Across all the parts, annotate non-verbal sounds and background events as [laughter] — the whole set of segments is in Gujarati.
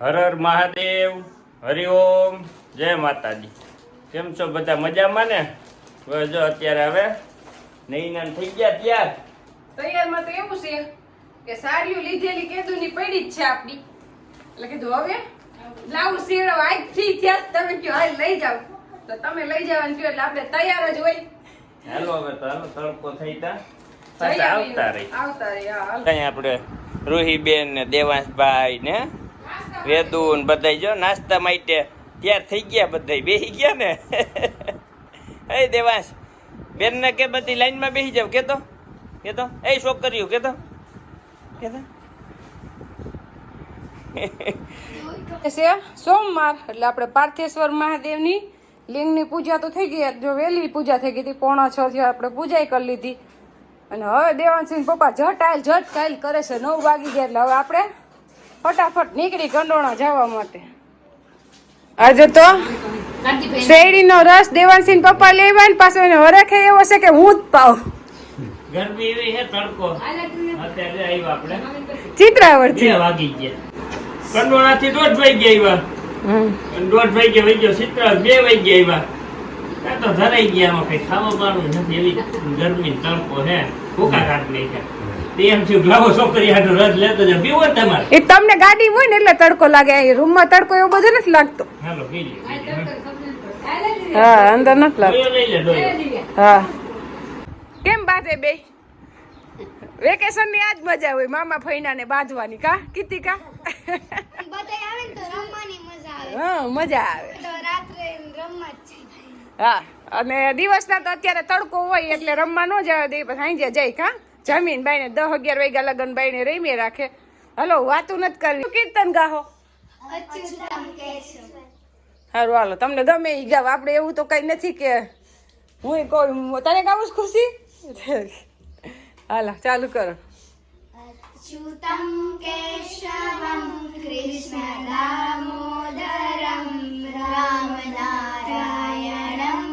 હર હર મહાદેવ હરિઓમ જય માતાજી. કેમ છો બધા મજામાં ને? જો અત્યારે હવે નૈનાન થઈ ગયા ત્યાર. તૈયારમાં તો એવું છે કે સાડીઓ લીધેલી કેદુની પડી જ છે આપણી. એટલે કીધું હવે લાવું શેરવ આજથી થયા જ તમે કયો હાલ લઈ જાવ તો તમે લઈ જવાનું કયો એટલે આપણે તૈયાર જ હોય. હાલો હવે તો હાલો તડકો થઈ તા. આવતા રહી આવતા રહી હા આપણે રૂહીબેન ને દેવાંશભાઈ ને વેદુ ને બધા જો નાસ્તા માટે તૈયાર થઈ ગયા બધાય. બેસી ગયા ને? [laughs] એ દેવાંશ બેન ને કે બધી લાઈનમાં બેસી જાવ, કેતો? કેતો? એ છોકરીઓ, કેતો? કેતો? સોમવાર, એટલે આપણે પાર્થેશ્વર મહાદેવની લિંગની પૂજા તો થઈ ગઈ, જો વહેલી પૂજા થઈ ગઈ હતી, પોણા છ થી આપણે પૂજા કરી લીધી. અને હવે દેવાનસિંહ પપ્પા જટ આયલ જટ કાયલ કરે છે, નવ વાગી ગયા, એટલે હવે આપણે ફટાફટ નીકળી ગંડોણા જવા માટે. આજે તો શેરડીનો રસ દેવાનસિંહ પપ્પા લેવા ને પાછો એને હરખે એવો છે કે હું જ પાવ ગરમી એવી છે તડકો. અત્યારે આવ્યા આપણે. ચિત્રાવરથી. થી વાગી ગયા. કંડોણા થી દોઢ વાગી આવ્યા. અને દોઢ વાગે વહી ગયો સિત્તેર બે વાગે આવ્યા. તો ધરાઈ ગયા એમાં કઈ ખાવા પાડવું નથી એવી ગરમી તડકો હે ભૂખા કાઢ નહીં એ તમને ગાડી હોય ને એટલે તડકો લાગે. રૂમ રૂમમાં તડકો એવો બધો નથી લાગતો. હા. અંદર નથી લાગતો. હા. કેમ બાંધે બે? વેકેશનની આજ મજા હોય મામા ફૈના ને બાંધવાની કા? કીધી કા? હા મજા આવે. હા અને દિવસના તો અત્યારે તડકો હોય એટલે રમવા ન જવા દે પછી સાંજે જાય કા? જમીન બાઈને દસ અગિયાર વાગ્યા લગન બાઈને રમી રાખે. હલો, વાતું નથી કરવી. કીર્તન ગાહો? સારું હાલો, તમને ગમે ઈ ગાવ. આપણે એવું તો કઈ નથી કે હું કહું તને ગાવું ખુશી? હાલો, ચાલુ કરો. નારાયણમ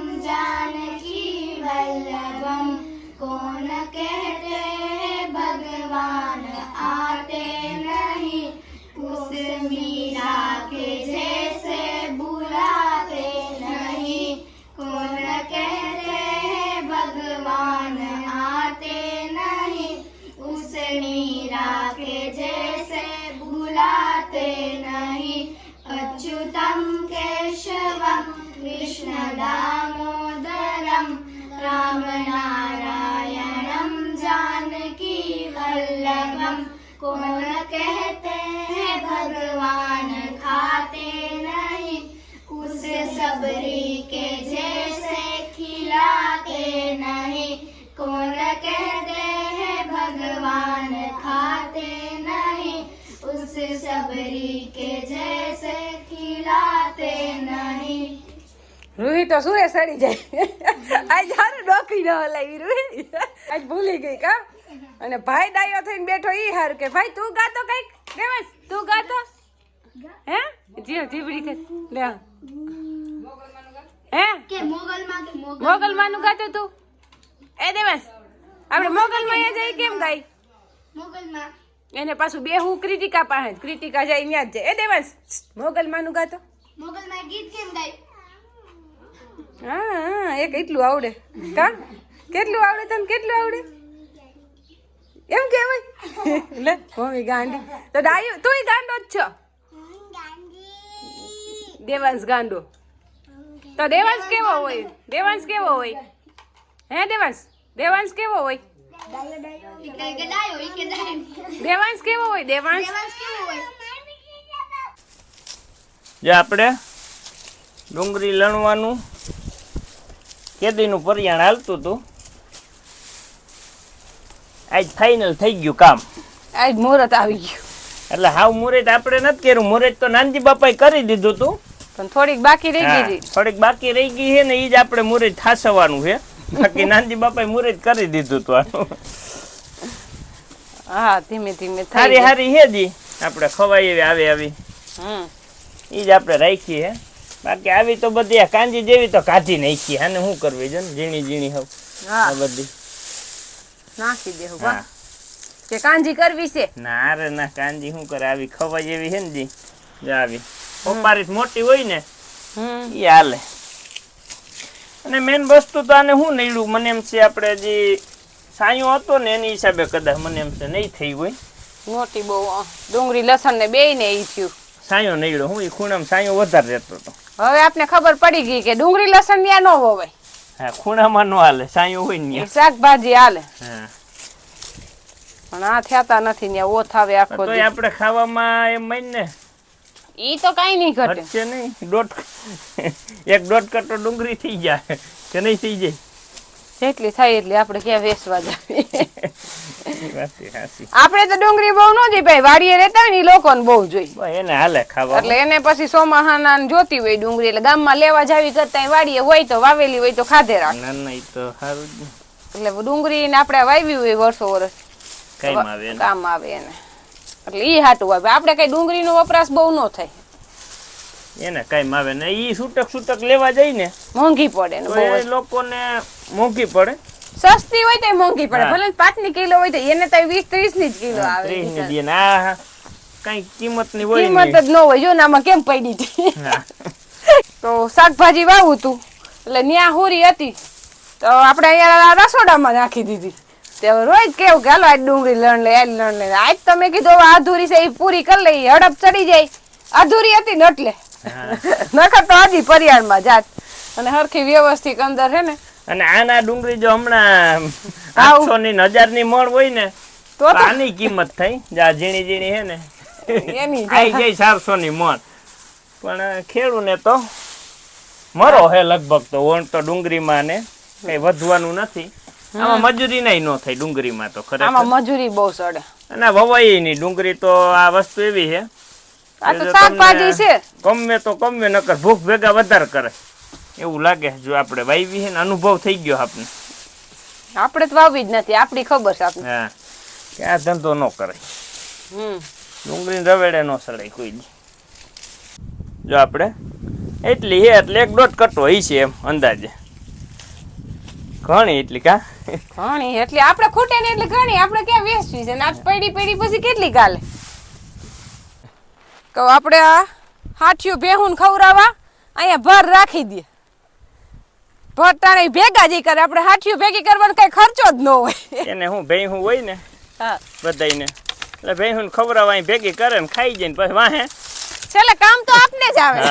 કરણી રાખે જૈસે ભૂલાતે નહીં. અચ્યુતમ કેશવમ કૃષ્ણ દામોદરમ રામનારાયણમ જાનકી વલ્લભમ. કોણ કહેતા सबरी के जैसे खिलाते नहीं રૂહી તો સુરે સડી જાય આજ હારું ડોકી ન હલાવી રૂહી આજ ભૂલી ગઈ કા અને ભાઈ ડાયો થઈને બેઠો ઈ હારું કે ભાઈ તું ગાતો કઈક દેવસ તું ગાતો હે જી જીબડી કે લે આ. હે કે મોગલમાં કે મોગલ મોગલમાં નું ગાતો તું એ દેવસ આપણે મોગલમાં એ જઈ કેમ ગાય મોગલમાં એને પાછું બે હું ક્રિટિકા પાસે. ક્રિટિકા જાય ત્યાં જ જાય. એ દેવાંશ મોગલ માનું ગાતો? મોગલમાં ગીત કેમ ગાય? હા હા એક એટલું આવડે. કા? કેટલું આવડે તને? કેટલું આવડે? એમ કેવાય લે મમ્મી ગાંડી. તો ડાયો તુંય ગાંડો જ છો. દેવાંશ ગાંડો. તો દેવાંશ કેવો હોય? દેવાંશ કેવો હોય? હે દેવાંશ? દેવાંશ કેવો હોય? ઈ કે ગડાયો ઈ કે ડાયો. દેવાંશ કેવો હોય? દેવાંશ? દેવાંશ કેવો હોય? જે આપણે ડુંગળી લણવાનું કેદીનું પરિયાણ હાલતું હતું આજ ફાઇનલ થઈ ગયું કામ. આજ મુહૂર્ત આવી ગયું. એટલે હાવ મુરેટ આપણે નથી કર્યું મુરેટ તો નાનજી બાપાએ કરી દીધું હતું. પણ થોડીક બાકી રહી ગઈ હતી થોડીક બાકી રહી ગઈ છે ને એ જ આપણે મુરેટ થાસવાનું છે. બાકી નાનજી બાપાએ મુરત કરી દીધું આનું હા ધીમે ધીમે હારી હારી હે જી. આપણે ખવાઈ એવી આવી આવી. હમ. એ જ આપણે રાખી હે. બાકી આવી તો બધી કાંજી જેવી તો કાઢી નાખી. આને શું કરવી છે ઝીણી ઝીણી હવ. હા. બધી. નાખી દેવું હા. કે કાંજી કરવી છે? ના રે ના કાંજી શું કરે? આવી ખવાઈ એવી હે ને જી. આવી. ઓપારી મોટી હોય ને એ હાલે. અને મેન વસ્તુ તો આને શું નડ્યું? મને એમ છે આપણે જે સાયો હતો ને એની હિસાબે કદાચ મને એમ છે નહીં થઈ હોય. મોટી બહુ ડુંગળી લસણ ને બે ને ઈ થયું. સાયો નડ્યો. હું એ ખૂણામાં સાયો વધારે રહેતો હતો. હવે આપને ખબર પડી ગઈ કે ડુંગળી લસણ ત્યાં ન હોવાય હા ખૂણામાં નો હાલે સાયો હોય ને શાકભાજી હાલે. હા. પણ આ થયાતા નથી ત્યાં ઓથ આવે આખો આપણે ખાવામાં એમ માન ને ઈ તો કઈ નહીં ઘટે. ઘટશે નહીં. દોઢ [laughs] એક દોઢ કટો ડુંગળી થઈ જાય કે નહીં થઈ જાય? જેટલી થાય એટલી આપણે ક્યાં વેસવા જાવી? એ. આપણે તો ડુંગળી બહુ ન જોઈ ભાઈ વાડીએ રહેતા હોય ને લોકો લોકોને બહુ જોઈ. એને હાલે ખાવા એટલે એને પછી સોમાહાના જોતી હોય ડુંગળી એટલે ગામમાં લેવા જાવી કરતા વાડીએ હોય તો વાવેલી હોય તો ખાધે રાખ. ના ના તો સારું એટલે ડુંગળી ને આપણે વાવી હોય વર્ષો વર્ષ. કામ આવે એને. એટલે ઈ હાટું આવે. આપણે કઈ ડુંગળીનો વપરાશ બહુ ન થાય. એને કઈ આવે ને ઈ છૂટક છૂટક લેવા જાય ને મોંઘી પડે ને બહુ લોકોને મોંઘી પડે. સસ્તી હોય તો મોંઘી પડે. ભલે ભલે પાંચની કિલો હોય તો એને તો વીસ ત્રીસની જ કિલો આવે ત્રીસની. દે ને કઈ કિંમતની હોય કિંમત જ ન હોય. જો ને આમાં કેમ પડી હતી? [laughs] તો શાકભાજી વાવું તું એટલે ન્યા હોરી હતી. તો આપણે અહીંયા રસોડામાં નાખી દીધી. તે રોજ કેવું કે હાલો આજ ડુંગળી લણ લે આજ લણ લે આજ તમે કીધું અધૂરી છે એ પૂરી કરી લઈ હડપ ચડી જાય. અધૂરી હતી ને એટલે. હા. તો હજી પરિયાળમાં જાત. અને હરખી વ્યવસ્થિત અંદર છે ને. અને આના ડુંગળી જો હમણાં આઠસો ની હજારની મણ હોય ને તો આની કિંમત થઈ. જા ઝીણી ઝીણી હે ને. એની [laughs] આઈ જાય ચારસો ની મણ. પણ ખેડૂને તો મરો હે લગભગ તો. ઓણ તો ડુંગળીમાં ને કઈ વધવાનું નથી. આમાં મજૂરી નહીં ન થાય ડુંગળીમાં તો ખરેખર. આમાં મજૂરી બહુ સડે. અને વવાયની ડુંગળી તો આ વસ્તુ એવી છે. આ તો શાકભાજી છે. ગમે તો ગમે નકર ભૂખ ભેગા વધારે કરે. એવું લાગે જો આપણે વાવી છે ને અનુભવ થઈ ગયો આપણે આપણે તો વાવી જ નથી આપણી ખબર છે આપણે હા. કે આ ધંધો ન કરાય હમ. ડુંગળી રવેડે ન સડાય કોઈ જો આપણે એટલી હે એટલે એક દોઢ કટો હોય છે એમ અંદાજે. ઘણી એટલી કા? ઘણી એટલે આપણે ખૂટે ને એટલે ઘણી. આપણે ક્યાં વેચવી છે? ને આજ પડી પડી પછી કેટલી કાલે કહું આપણે આ હાથિયું ભેહું ખવડાવવા અહીંયા ભર રાખી દે. ભર ટાણે ભેગા જઈ કરે. આપણે હાથિયું ભેગી કરવાનો કઈ ખર્ચો જ ન હોય. એને હું ભેહું હોય ને હા. બધાયને. એટલે ભેં હું ખવડાવવા અહીં ભેગી કરે ને ખાઈ જાય ને પછી વાહે. છેલ્લે કામ તો આપને જ આવે.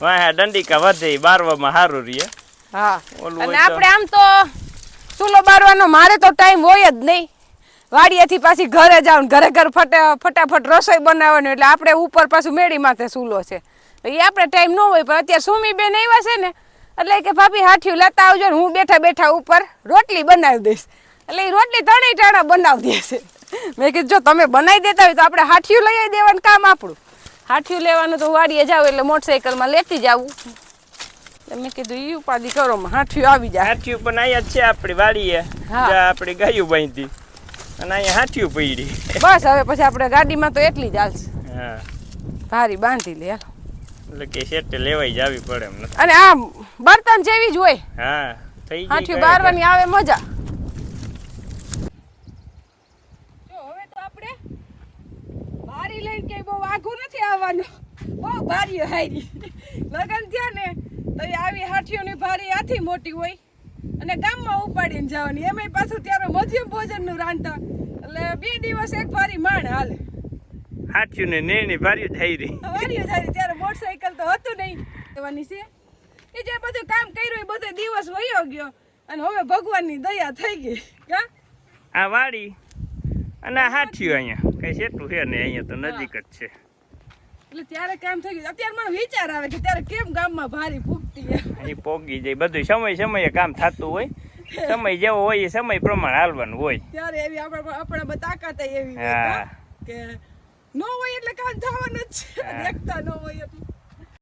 વાહે દંડિકા વધે બારવામાં સારું રહીએ હા. અને આપણે આમ તો ચૂલો બારવાનો મારે તો ટાઈમ હોય જ નહીં. વાડિયાથી પાછી ઘરે જાવ ઘરે ઘર ફટા ફટાફટ રસોઈ બનાવવાની એટલે આપણે ઉપર પાછું મેળી માથે ચૂલો છે. તો એ આપણે ટાઈમ ન હોય પણ અત્યારે સુમી બેન આવ્યા છે ને એટલે કે ભાભી હાથિયું લેતા આવજો ને હું બેઠા બેઠા ઉપર રોટલી બનાવી દઈશ. એટલે એ રોટલી ત્રણેય ટાણા બનાવી દેશે મેં કીધું જો તમે બનાવી દેતા હોય તો આપણે હાથિયું લઈ આવી દેવાનું કામ આપણું. હાથિયું લેવાનું તો વાડીએ જાવ એટલે મોટરસાઇકલમાં લેતી જ એટલે મેં કીધું ઈ ઉપાધિ કરો માં. હાથિયું આવી જાય. હાથિયું પણ અહીંયા છે આપણી વાડીએ. આપણી ગાયું બાંધી. અને અહીંયા હાથિયું પડી. બસ હવે પછી આપણે ગાડીમાં તો એટલી જ હાલશે. હા. ભારી બાંધી લે એટલે કે શેઠે લેવાઈ જાવી પડે એમ નથી. અને આ બર્તન જેવી જ હોય. હા થઈ હાથિયું બારવાની આવે મજા. જો હવે તો આપણે ભારી લઈને કે બહુ આઘું નથી આવવાનું. બહુ ભારી હારી. લગન થયા ને તો આવી હાથીઓની ભારી આથી મોટી હોય અને ગામમાં ઉપાડીને જવાની. એમાંય પાછું ત્યારે મધ્યમ ભોજનનું રાંધતા એટલે બે દિવસ એક ભારી માણ હાલે. હાથિયું ને નેણી ભાર્યું થઈ રહી. ભારી થઈ ત્યારે મોટરસાઇકલ તો હતું નહીં. જવાની છે. એ જે બધું કામ કર્યું એ બધો દિવસ વયો ગયો. અને હવે ભગવાનની દયા થઈ ગઈ. કા? આ વાડી અને હાથીઓ અહીંયા. કઈ સેટું છે ને અહીંયા તો નજીક જ છે. એટલે ત્યારે કામ થઈ ગયું. અત્યારે મને વિચાર આવે કે ત્યારે કેમ ગામમાં ભારી ફૂગતી એ પોગી જાય. બધું સમય સમયે કામ થતું હોય. સમય જેવો હોય એ સમય પ્રમાણે હાલવાનું હોય. ત્યારે એવી આપણે આપણે તાકાત એવી? કે નો હોય એટલે કામ થવાનું જ છે. દેખતા ન હોય એટલે.